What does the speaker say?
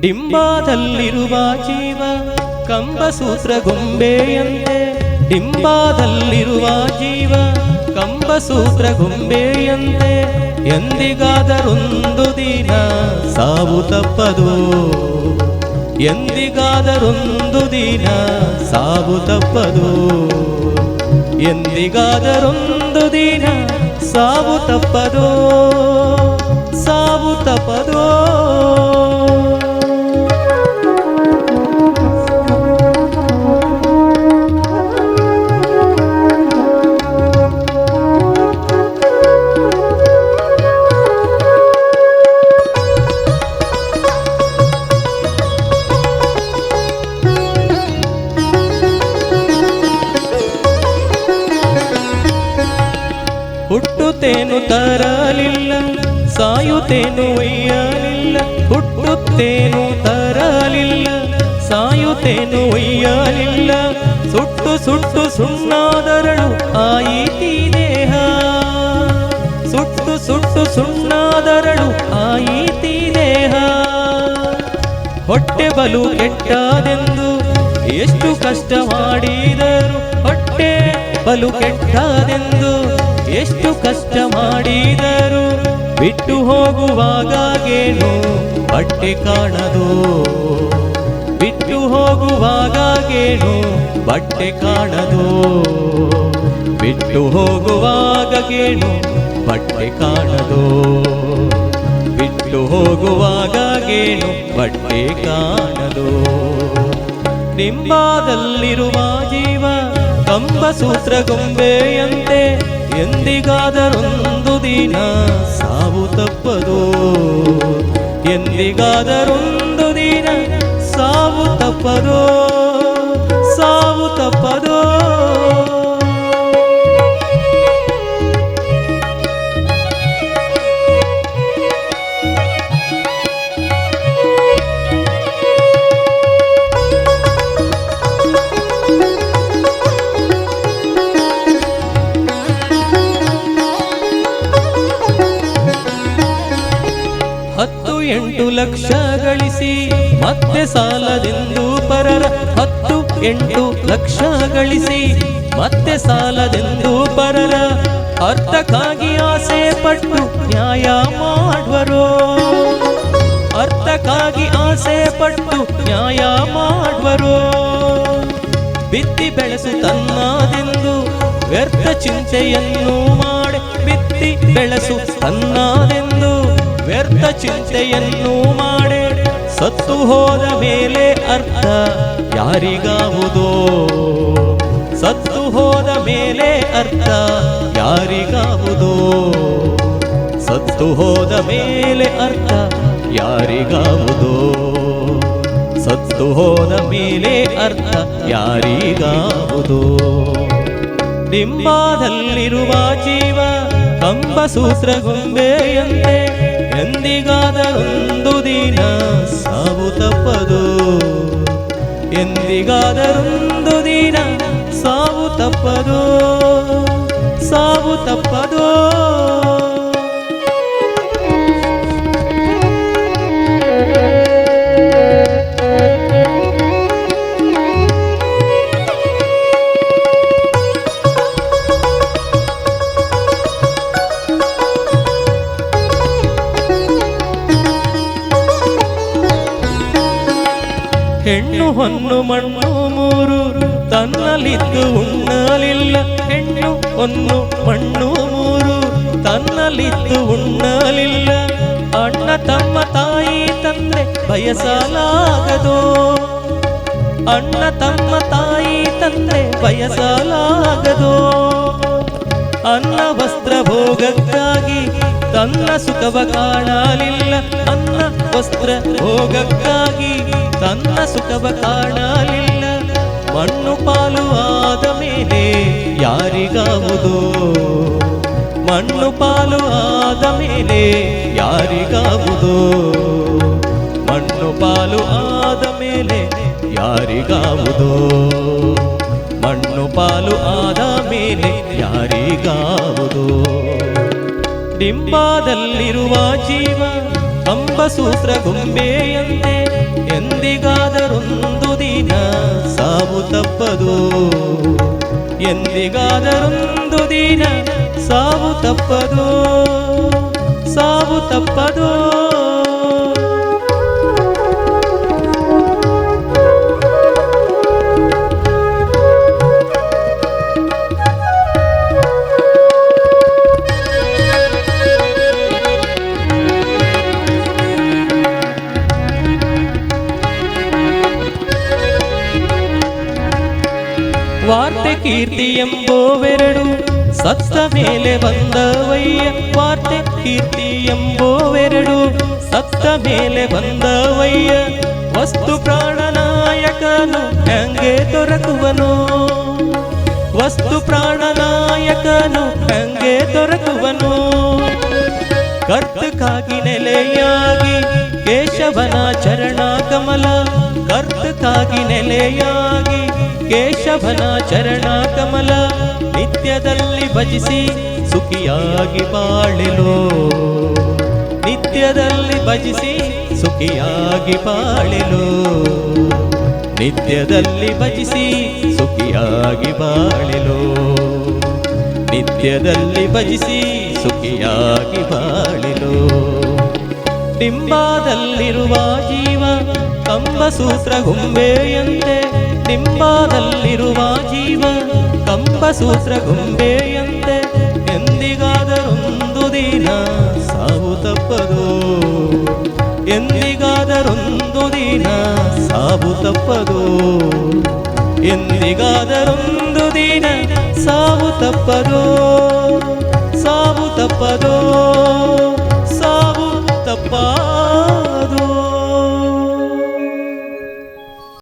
ಡಿಂಬಾದಲ್ಲಿರುವ ಜೀವ, ಕಂಬಸೂತ್ರ ಗೊಂಬೆಯಂತೆ. ಡಿಂಬಾದಲ್ಲಿರುವ ಜೀವ, ಕಂಬಸೂತ್ರ ಗೊಂಬೆಯಂತೆ. ಎಂದಿಗಾದರೊಂದು ದಿನ ಸಾವು ತಪ್ಪದು. ಎಂದಿಗಾದರೊಂದು ದಿನ ಸಾವು ತಪ್ಪದು. ಎಂದಿಗಾದರೊಂದು ದಿನ ಸಾವು ತಪ್ಪದೋ. ಹುಟ್ಟುತ್ತೇನು ತರಲಿಲ್ಲ, ಸಾಯುತ್ತೇನು ಒಯ್ಯಲಿಲ್ಲ. ಹುಟ್ಟುತ್ತೇನು ತರಲಿಲ್ಲ, ಸಾಯುತ್ತೇನು ಒಯ್ಯಲಿಲ್ಲ. ಸುಟ್ಟು ಸುಟ್ಟು ಸುಣ್ಣಾದರಳು ಆಯಿತಿ ದೇಹ. ಸುಟ್ಟು ಸುಟ್ಟು ಸುಣ್ಣಾದರಳು ಆಯಿತಿ ದೇಹ. ಹೊಟ್ಟೆ ಬಲು ಕೆಟ್ಟದೆಂದು ಎಷ್ಟು ಕಷ್ಟ ಮಾಡಿದರು ಹೊಟ್ಟೆ ಬಲು ಕೆಟ್ಟದೆಂದು ಎಷ್ಟು ಕಷ್ಟ ಮಾಡಿದರು ಬಿಟ್ಟು ಹೋಗುವಾಗೇನು ಬಟ್ಟೆ ಕಾಣದು. ಬಿಟ್ಟು ಹೋಗುವಾಗೇನು ಬಟ್ಟೆ ಕಾಣದು. ಬಿಟ್ಟು ಹೋಗುವಾಗೇನು ಬಟ್ಟೆ ಕಾಣದು. ಬಿಟ್ಟು ಹೋಗುವಾಗೇನು ಬಟ್ಟೆ ಕಾಣದು. ನಿಂಬಾದಲ್ಲಿರುವ ಜೀವ ಕಂಬಸೂತ್ರ ಗೊಂಬೆಯಂತೆ ಎಂದಿಗಾದರೊಂದು ದಿನ ಸಾವು ತಪ್ಪದು? ಎಂದಿಗಾದರೊಂದು ದಿನ ಸಾವು ತಪ್ಪದೋ? ಸಾವು ತಪ್ಪದೋ? ಎಂಟು ಲಕ್ಷ ಗಳಿಸಿ ಮತ್ತೆ ಸಾಲದೆಂದು ಪರರ ಹತ್ತು ಎಂಟು ಲಕ್ಷ ಗಳಿಸಿ ಮತ್ತೆ ಸಾಲದೆಂದು ಪರರ ಅರ್ಥಕ್ಕಾಗಿ ಆಸೆ ಪಟ್ಟು ನ್ಯಾಯ ಮಾಡುವರು. ಅರ್ಥಕ್ಕಾಗಿ ಆಸೆ ಪಟ್ಟು ನ್ಯಾಯ ಮಾಡುವರು. ಬಿತ್ತಿ ಬೆಳೆಸು ತನ್ನದೆಂದು ವ್ಯರ್ಥ ಚಿಂತೆಯನ್ನು ಮಾಡಿ. ಬಿತ್ತಿ ಬೆಳೆಸು ತನ್ನದೆಂದು ವ್ಯರ್ಥ ಚಿಂತೆಯನ್ನು ಮಾಡಿ. ಸತ್ತು ಹೋದ ಮೇಲೆ ಅರ್ಥ ಯಾರಿಗಾವುದೋ. ಸತ್ತು ಹೋದ ಮೇಲೆ ಅರ್ಥ ಯಾರಿಗಾವುದೋ. ಸತ್ತು ಹೋದ ಮೇಲೆ ಅರ್ಥ ಯಾರಿಗಾವುದೋ. ಸತ್ತು ಹೋದ ಮೇಲೆ ಅರ್ಥ ಯಾರಿಗಾವುದೋ. ಡಿಂಬಾದಲ್ಲಿರುವ ಜೀವ ಕಂಬಸೂತ್ರ ಗೊಂಬೆಯಂತೆ ಎಂದಿಗಾದರೊಂದು ದಿನ ಸಾವು ತಪ್ಪದು. ಎಂದಿಗಾದರೊಂದು ದಿನ ಸಾವು ತಪ್ಪದು. ಸಾವು ತಪ್ಪದೋ. ಹೆಣ್ಣು ಹೊನ್ನು ಮಣ್ಣು ಮೂರು ತನ್ನಲ್ಲಿದ್ದು ಉಣ್ಣಲಿಲ್ಲ. ಹೆಣ್ಣು ಹೊನ್ನು ಮಣ್ಣು ಮೂರು ತನ್ನಲ್ಲಿದ್ದು ಉಣ್ಣಲಿಲ್ಲ. ಅಣ್ಣ ತಮ್ಮ ತಾಯಿ ತಂದೆ ಬಯಸಲಾಗದು. ಅಣ್ಣ ತಮ್ಮ ತಾಯಿ ತಂದೆ ಬಯಸಲಾಗದು. ಅನ್ನ ವಸ್ತ್ರ ಭೋಗಕ್ಕಾಗಿ ತನ್ನ ಸುಖವ ಕಾಣಲಿಲ್ಲ. ಅನ್ನ ವಸ್ತ್ರ ಭೋಗಕ್ಕಾಗಿ ತನ್ನ ಸುಖವ ಕಾಣಲಿಲ್ಲ. ಮಣ್ಣು ಪಾಲು ಆದ ಮೇಲೆ ಯಾರಿಗಾವುದು? ಮಣ್ಣು ಪಾಲು ಆದ ಮೇಲೆ ಯಾರಿಗಾವುದು? ಮಣ್ಣು ಪಾಲು ಆದ ಮೇಲೆ ಯಾರಿಗಾವುದು? ಮಣ್ಣು ಪಾಲು ಆದ ಮೇಲೆ ಯಾರಿಗಾವುದು? ಡಿಂಬಾದಲ್ಲಿರುವ ಜೀವ ಕಂಬಸೂತ್ರ ಗೊಂಬೆಯಂತೆ ಎಂದಿಗಾದರೊಂದು ದಿನ ಸಾವು ತಪ್ಪದು ಎಂದಿಗಾದರೊಂದು ದಿನ ಸಾವು ತಪ್ಪದು ಸಾವು ತಪ್ಪದು ವಾರ್ತೆ ಕೀರ್ತಿ ಎಂಬೋವೆರಡು ಸತ್ತ ಮೇಲೆ ಬಂದವಯ್ಯ. ವಾರ್ತೆ ಕೀರ್ತಿ ಎಂಬೋವೆರಡು ಸತ್ತ ಮೇಲೆ ಬಂದವಯ್ಯ. ವಸ್ತು ಪ್ರಾಣನಾಯಕನು ಹೆಂಗೆ ದೊರಕುವನು? ವಸ್ತು ಪ್ರಾಣನಾಯಕನು ಹೆಂಗೆ ದೊರಕುವನು? ಕರ್ತಕ್ಕಾಗಿ ನೆಲೆಯಾಗಿ ಕೇಶವನ ಚರಣ ಕಮಲ. ಕರ್ತಕ್ಕಾಗಿ ನೆಲೆಯಾಗಿ ಕೇಶವನ ಚರಣ ಕಮಲ ನಿತ್ಯದಲ್ಲಿ ಭಜಿಸಿ ಸುಖಿಯಾಗಿ ಬಾಳೆಲು. ನಿತ್ಯದಲ್ಲಿ ಭಜಿಸಿ ಸುಖಿಯಾಗಿ ಬಾಳೆಲು. ನಿತ್ಯದಲ್ಲಿ ಭಜಿಸಿ ಸುಖಿಯಾಗಿ ಬಾಳೆಲು. ನಿತ್ಯದಲ್ಲಿ ಭಜಿಸಿ ಸುಖಿಯಾಗಿ ಬಾಳಿಲು. ಡಿಂಬಾದಲ್ಲಿರುವ ಜೀವ ಕಂಬಸೂತ್ರ ಗುಂಬೆಯಂತೆ ಡಿಂಬಾದಲ್ಲಿರುವ ಜೀವ ಕಂಬ ಸೂತ್ರ ಗುಂಬೆಯಂತೆ ಎಂದಿಗಾದರೊಂದು ದಿನ ಸಾವು ತಪ್ಪದು. ಎಂದಿಗಾದರೊಂದು ದಿನ ಸಾವು ತಪ್ಪದು. ಎಂದಿಗಾದರೊಂದು ದಿನ ಸಾವು ತಪ್ಪದೋ. ಸಾವು ತಪ್ಪದೋ.